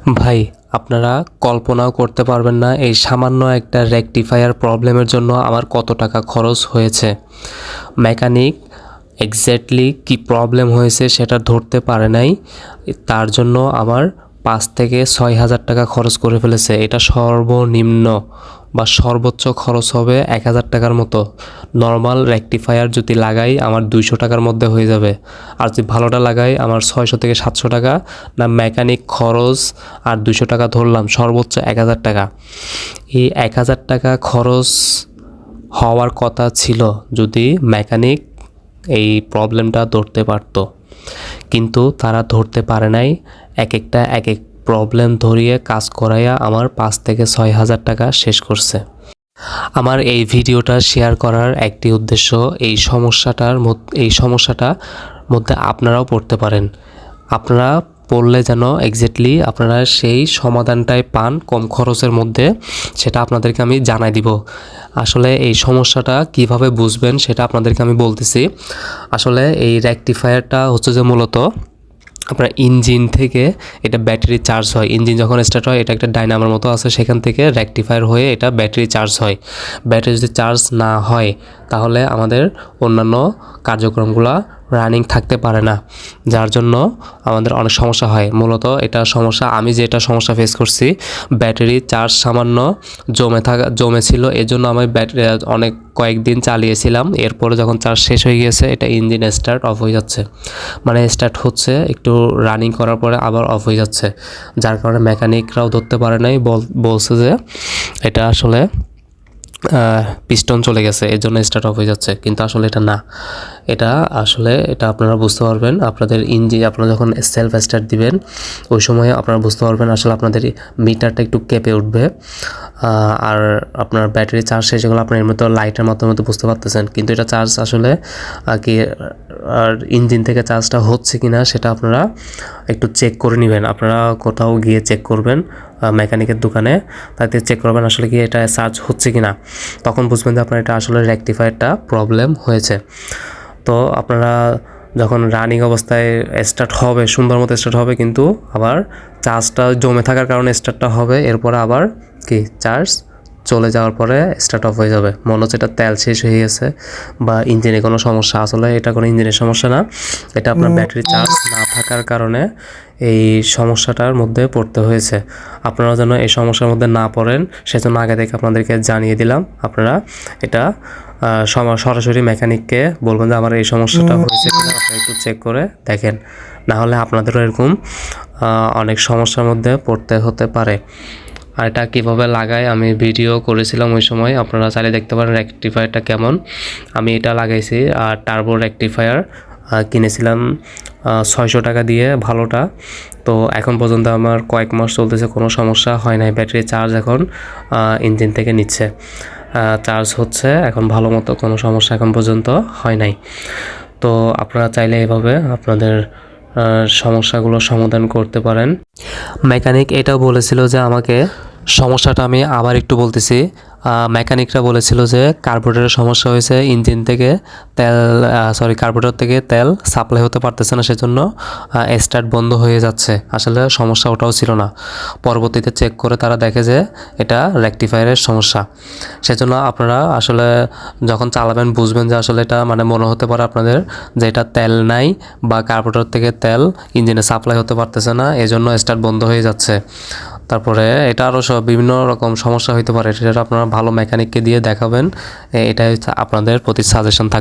ভাই, আপনারা কল্পনাও করতে পারবেন না এই সামান্য একটা রেকটিফায়ার প্রবলেমের জন্য আমার কত টাকা খরচ হয়েছে। মেকানিক এক্স্যাক্টলি কি প্রবলেম হয়েছে সেটা ধরতে পারে নাই। তার জন্য আমার পাঁচ থেকে ছয় হাজার টাকা খরচ করে ফেলেছে। এটা সর্বনিম্ন বা সর্বোচ্চ খরচ হবে এক হাজার টাকার মতো। নর্মাল রেকটিফায়ার যদি লাগাই, আমার দুইশো টাকার মধ্যে হয়ে যাবে। আর যদি ভালোটা লাগাই, আমার ছয়শো থেকে সাতশো টাকা। না, মেকানিক খরচ আর দুইশো টাকা ধরলাম, সর্বোচ্চ এক হাজার টাকা। এই এক হাজার টাকা খরচ হওয়ার কথা ছিল যদি মেকানিক এই প্রবলেমটা ধরতে পারতো। কিন্তু তারা ধরতে পারে নাই। এক একটা এক এক প্রবলেম ধরিয়ে কাজ করাইয়া আমার পাঁচ থেকে ছয় হাজার টাকা শেষ করছে। আমার এই ভিডিওটা শেয়ার করার একটি উদ্দেশ্য, এই সমস্যাটার এই সমস্যাটা মধ্যে আপনারাও পড়তে পারেন। আপনারা পড়লে যেন এক্স্যাক্টলি আপনারা সেই সমাধানটাই পান কম খরচের মধ্যে, সেটা আপনাদেরকে আমি জানাই দিব। আসলে এই সমস্যাটা কীভাবে বুঝবেন সেটা আপনাদেরকে আমি বলতেছি। আসলে এই রেকটিফায়ারটা হচ্ছে যে মূলত আপনার ইঞ্জিন থেকে এটা ব্যাটারি চার্জ হয়। ইঞ্জিন যখন স্টার্ট হয়, এটা একটা ডাইনামার মতো আছে, সেখান থেকে রেকটিফায়ার হয়ে এটা ব্যাটারি চার্জ হয়। ব্যাটারি যদি চার্জ না হয়, তাহলে আমাদের অন্যান্য কার্যক্রমগুলো রানিং থাকতে পারে না। যার জন্য আমাদের অনেক সমস্যা হয়। মূলত এটা সমস্যা, আমি যেটা সমস্যা ফেস করছি, ব্যাটারি চার্জ সামান্য জমে থাকা, জমে ছিল। এর জন্য আমি ব্যাটারি অনেক কয়েকদিন চালিয়েছিলাম। এরপরে যখন চার্জ শেষ হয়ে গিয়েছে, এটা ইঞ্জিন স্টার্ট অফ হয়ে যাচ্ছে। মানে স্টার্ট হচ্ছে, একটু রানিং করার পরে আবার অফ হয়ে যাচ্ছে। যার কারণে মেকানিকরাও ধরতে পারে নাই। বল বলছে যে এটা আসলে পিস্টন চলে গেছে। এর জন্য স্টার্ট অফ হয়ে যাচ্ছে। কিন্তু আসলে এটা না। এটা আসলে এটা আপনারা বুঝতে পারবেন। আপনাদের ইঞ্জিন আপনারা যখন সেলফ স্টার্ট দিবেন, ওই সময় আপনারা বুঝতে পারবেন আসলে আপনাদের মিটারটা একটু কেঁপে উঠবে। আর আপনার ব্যাটারি চার্জ শেষ যেগুলো আপনার এর মতো লাইটের মাধ্যমে তো বুঝতে পারতেছেন। কিন্তু এটা চার্জ আসলে কি, আর ইঞ্জিন থেকে চার্জটা হচ্ছে কি না সেটা আপনারা একটু চেক করে নেবেন। আপনারা কোথাও গিয়ে চেক করবেন মেকানিকের দোকানে। তাতে চেক করবেন আসলে কি এটা চার্জ হচ্ছে কি না তখন বুঝবেন যে আপনার এটা আসলে রেকটিফায়ারটা প্রবলেম হয়েছে। তো আপনারা যখন রানিং অবস্থায় স্টার্ট হবে, সুন্দর মতো স্টার্ট হবে, কিন্তু আবার চার্জটা জমে থাকার কারণে স্টার্টটা হবে, এরপরে আবার কি চার্জ চলে যাওয়ার পরে স্টার্ট অফ হয়ে যাবে। মনে হচ্ছে এটা তেল শেষ হয়ে গেছে বা ইঞ্জিনে কোনো সমস্যা আসলে এটা কোনো ইঞ্জিনের সমস্যা না। এটা আপনার ব্যাটারি চার্জ না থাকার কারণে এই সমস্যাটার মধ্যে পড়তে হয়েছে। আপনারা যেন এই সমস্যার মধ্যে না পড়েন সেজন্য আগে থেকে আপনাদেরকে জানিয়ে দিলাম আপনারা এটা সরাসরি মেকানিককে বলবেন যে আমার এই সমস্যাটা হয়েছে কিনা আপনারা একটু চেক করে দেখেন। না হলে আপনাদেরও এরকম অনেক সমস্যার মধ্যে পড়তে হতে পারে। আর এটা কীভাবে লাগায় আমি ভিডিও করেছিলাম ওই সময়। আপনারা চাইলে দেখতে পারেন রেকটিফায়ারটা কেমন। আমি এটা লাগাইছি আর টার্বো রেকটিফায়ার কিনেছিলাম ছয়শো টাকা দিয়ে ভালোটা। তো এখন পর্যন্ত আমার কয়েক মাস চলতেছে, কোনো সমস্যা হয় নাই। ব্যাটারি চার্জ এখন ইঞ্জিন থেকে নিচ্ছে। চার্জ হচ্ছে এখন ভালো মতো, কোনো সমস্যা এখন পর্যন্ত হয় নাই। তো আপনারা চাইলে এভাবে আপনাদের সমস্যাগুলো সমাধান করতে পারেন। মেকানিক এটাও বলেছিল যে আমাকে সমস্যাটা আমি আবার একটু বলতেছি। মেকানিকরা বলেছিল যে কার্বোরেটরের সমস্যা হয়েছে ইঞ্জিন থেকে তেল সরি কার্বোরেটর থেকে তেল সাপ্লাই হতে পারতেছে না সেজন্য স্টার্ট বন্ধ হয়ে যাচ্ছে। আসলে সমস্যা ওটাও ছিল না। পরবর্তীতে চেক করে তারা দেখে যে এটা রেকটিফায়ারের সমস্যা। সেজন্য আপনারা আসলে যখন চালাবেন বুঝবেন যে আসলে এটা মানে মনে হতে পারে আপনাদের যে এটা তেল নাই বা কার্বোরেটর থেকে তেল ইঞ্জিনে সাপ্লাই হতে পারতেছে না, এজন্য স্টার্ট বন্ধ হয়ে যাচ্ছে। তারপরে এটা আরও সব বিভিন্ন রকম সমস্যা হইতে পারে, সেটা আপনারা ভালো মেকানিককে দিয়ে দেখাবেন। এটাই আপনাদের প্রতি সাজেশন থাকবে।